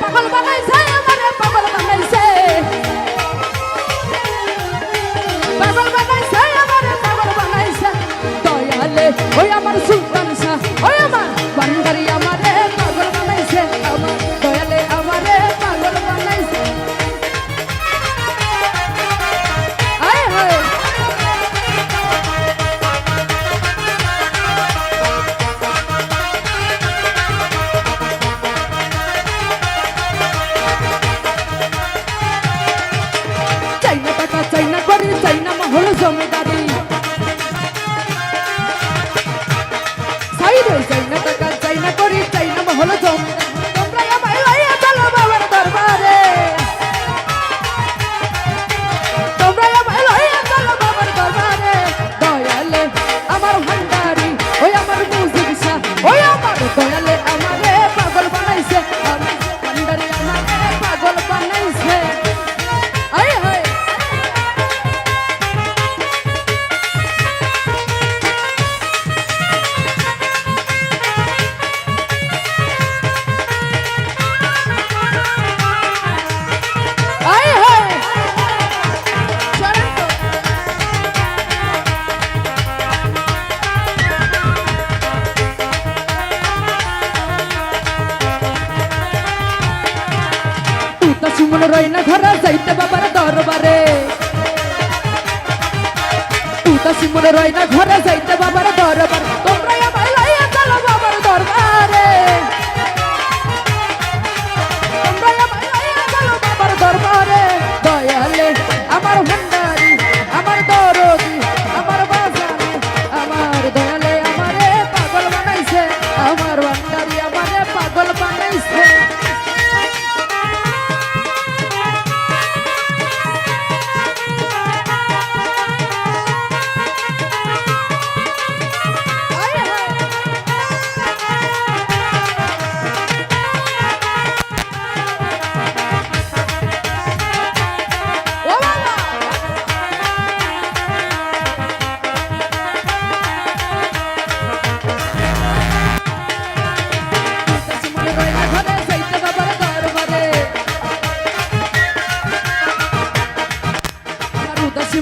পাগল বানাইছে আমারে পাগল বানাইছে matter what. শিমুল রই না ঘরে, যাইতে বাবার দরবারে। তুতা শিমুল রই না ঘরে, যাইতে বাবার দরবারে।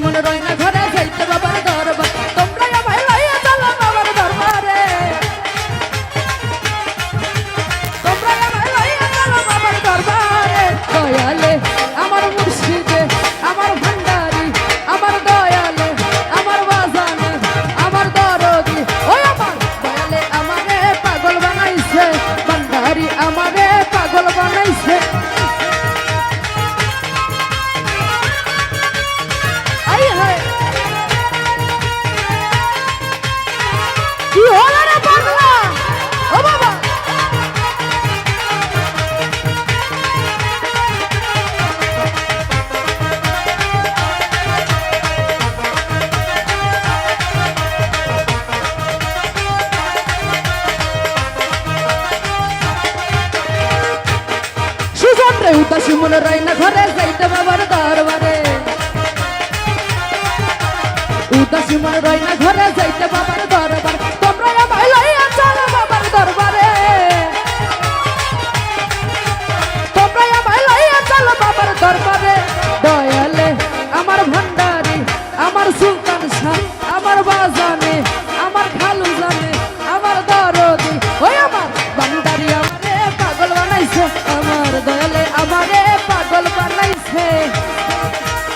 জীবন রয় না বসি মনে রয় না ঘরে যাইতে বাবার দরবারে। উদাসী মনে রয় না ঘরে যাইতে বাবার দরবারে।